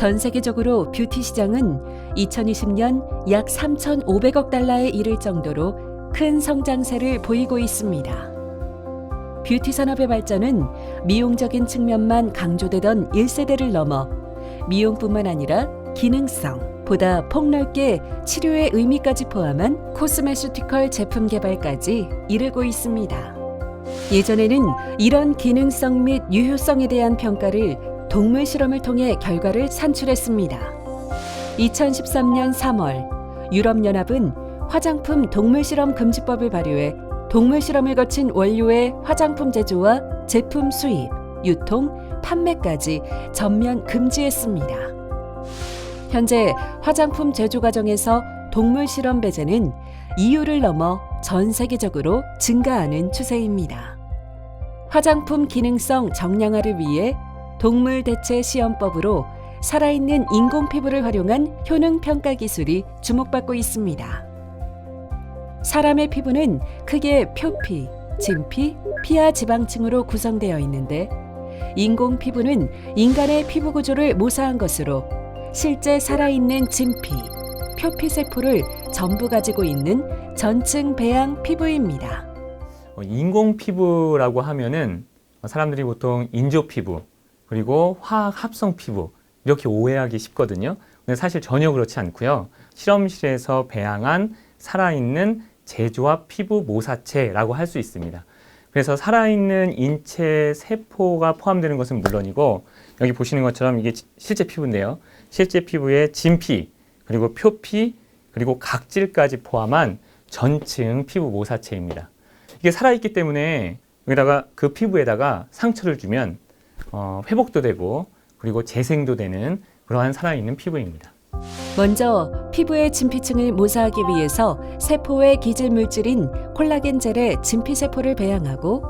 전 세계적으로 뷰티 시장은 2020년 약 3,500억 달러에 이를 정도로 큰 성장세를 보이고 있습니다. 뷰티 산업의 발전은 미용적인 측면만 강조되던 1세대를 넘어 미용뿐만 아니라 기능성, 보다 폭넓게 치료의 의미까지 포함한 코스메슈티컬 제품 개발까지 이르고 있습니다. 예전에는 이런 기능성 및 유효성에 대한 평가를 동물 실험을 통해 결과를 산출했습니다. 2013년 3월 유럽연합은 화장품 동물 실험 금지법을 발효해 동물 실험을 거친 원료의 화장품 제조와 제품 수입, 유통, 판매까지 전면 금지했습니다. 현재 화장품 제조 과정에서 동물 실험 배제는 EU를 넘어 전 세계적으로 증가하는 추세입니다. 화장품 기능성 정량화를 위해 동물 대체 시험법으로 살아있는 인공 피부를 활용한 효능 평가 기술이 주목받고 있습니다. 사람의 피부는 크게 표피, 진피, 피하 지방층으로 구성되어 있는데 인공 피부는 인간의 피부 구조를 모사한 것으로 실제 살아있는 진피, 표피 세포를 전부 가지고 있는 전층 배양 피부입니다. 어, 인공 피부라고 하면은 사람들이 보통 인조 피부 그리고 화학 합성 피부 이렇게 오해하기 쉽거든요. 근데 사실 전혀 그렇지 않고요. 실험실에서 배양한 살아있는 제조합 피부 모사체라고 할 수 있습니다. 그래서 살아있는 인체 세포가 포함되는 것은 물론이고 여기 보시는 것처럼 이게 실제 피부인데요. 실제 피부에 진피 그리고 표피 그리고 각질까지 포함한 전층 피부 모사체입니다. 이게 살아있기 때문에 여기다가 그 피부에다가 상처를 주면 어, 회복도 되고 그리고 재생도 되는 그러한 살아있는 피부입니다. 먼저 피부의 진피층을 모사하기 위해서 세포의 기질 물질인 콜라겐 젤에 진피 세포를 배양하고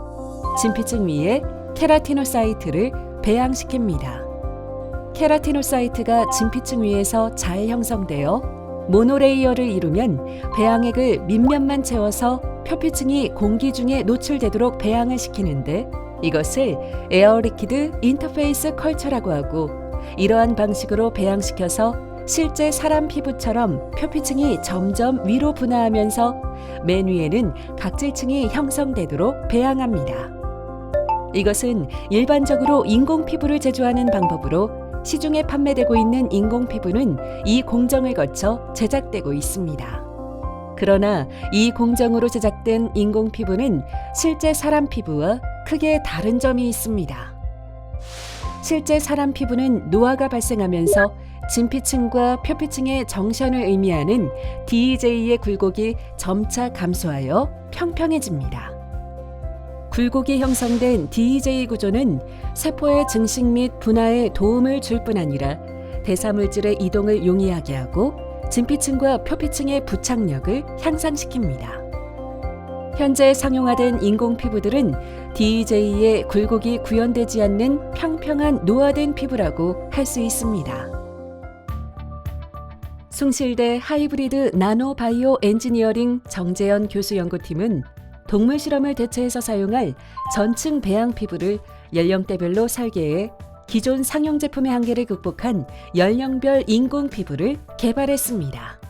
진피층 위에 케라티노사이트를 배양시킵니다. 케라티노사이트가 진피층 위에서 잘 형성되어 모노레이어를 이루면 배양액을 밑면만 채워서 표피층이 공기 중에 노출되도록 배양을 시키는데 이것을 에어리키드 인터페이스 컬처라고 하고 이러한 방식으로 배양시켜서 실제 사람 피부처럼 표피층이 점점 위로 분화하면서 맨 위에는 각질층이 형성되도록 배양합니다. 이것은 일반적으로 인공 피부를 제조하는 방법으로 시중에 판매되고 있는 인공 피부는 이 공정을 거쳐 제작되고 있습니다. 그러나 이 공정으로 제작된 인공 피부는 실제 사람 피부와 크게 다른 점이 있습니다. 실제 사람 피부는 노화가 발생하면서 진피층과 표피층의 정션을 의미하는 DEJ의 굴곡이 점차 감소하여 평평해집니다. 굴곡이 형성된 DEJ 구조는 세포의 증식 및 분화에 도움을 줄 뿐 아니라 대사물질의 이동을 용이하게 하고 진피층과 표피층의 부착력을 향상시킵니다. 현재 상용화된 인공 피부들은 DEJ의 굴곡이 구현되지 않는 평평한 노화된 피부라고 할 수 있습니다. 숭실대 하이브리드 나노 바이오 엔지니어링 정재현 교수 연구팀은 동물 실험을 대체해서 사용할 전층 배양 피부를 연령대별로 설계해 기존 상용 제품의 한계를 극복한 연령별 인공 피부를 개발했습니다.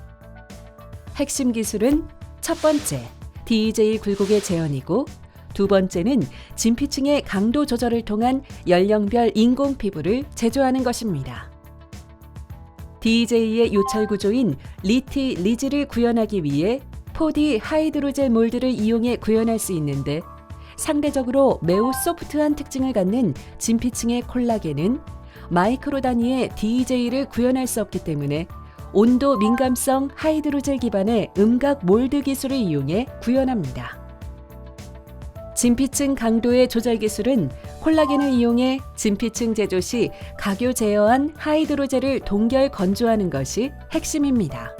핵심 기술은 첫 번째, DJ 굴곡의 재현이고 두 번째는 진피층의 강도 조절을 통한 연령별 인공 피부를 제조하는 것입니다. DJ의 요철 구조인 리티 리즈를 구현하기 위해 4D 하이드로젤 몰드를 이용해 구현할 수 있는데 상대적으로 매우 소프트한 특징을 갖는 진피층의 콜라겐은 마이크로 단위의 DJ를 구현할 수 없기 때문에 온도 민감성 하이드로젤 기반의 음각 몰드 기술을 이용해 구현합니다. 진피층 강도의 조절 기술은 콜라겐을 이용해 진피층 제조 시 각유 제어한 하이드로젤을 동결 건조하는 것이 핵심입니다.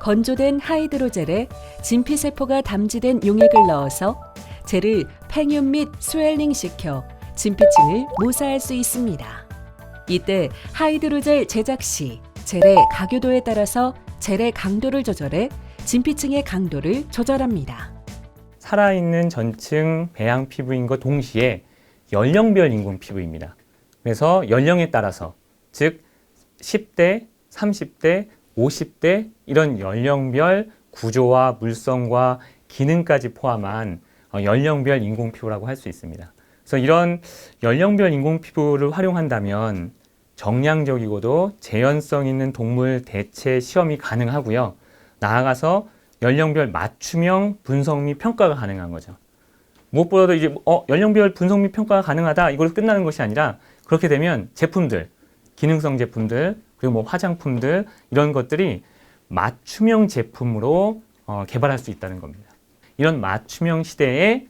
건조된 하이드로젤에 진피 세포가 담지된 용액을 넣어서 젤을 팽윤 및 스웰링 시켜 진피층을 모사할 수 있습니다. 이때 하이드로젤 제작 시 젤의 각유도에 따라서 젤의 강도를 조절해 진피층의 강도를 조절합니다. 살아있는 전층 배양 피부인 것 동시에 연령별 인공 피부입니다. 그래서 연령에 따라서 즉 10대, 30대, 50대 이런 연령별 구조와 물성과 기능까지 포함한 어, 연령별 인공 피부라고 할 수 있습니다. 그래서 이런 연령별 인공 피부를 활용한다면 정량적이고도 재현성 있는 동물 대체 시험이 가능하고요. 나아가서 연령별 맞춤형 분석 및 평가가 가능한 거죠. 무엇보다도 이제 어, 연령별 분석 및 평가가 가능하다 이걸로 끝나는 것이 아니라 그렇게 되면 제품들, 기능성 제품들 그리고 뭐 화장품들 이런 것들이 맞춤형 제품으로 어, 개발할 수 있다는 겁니다. 이런 맞춤형 시대에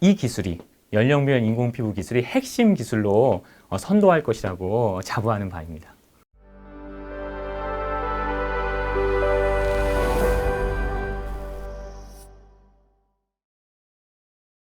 이 기술이 연령별 인공 피부 기술이 핵심 기술로 어, 선도할 것이라고 자부하는 바입니다.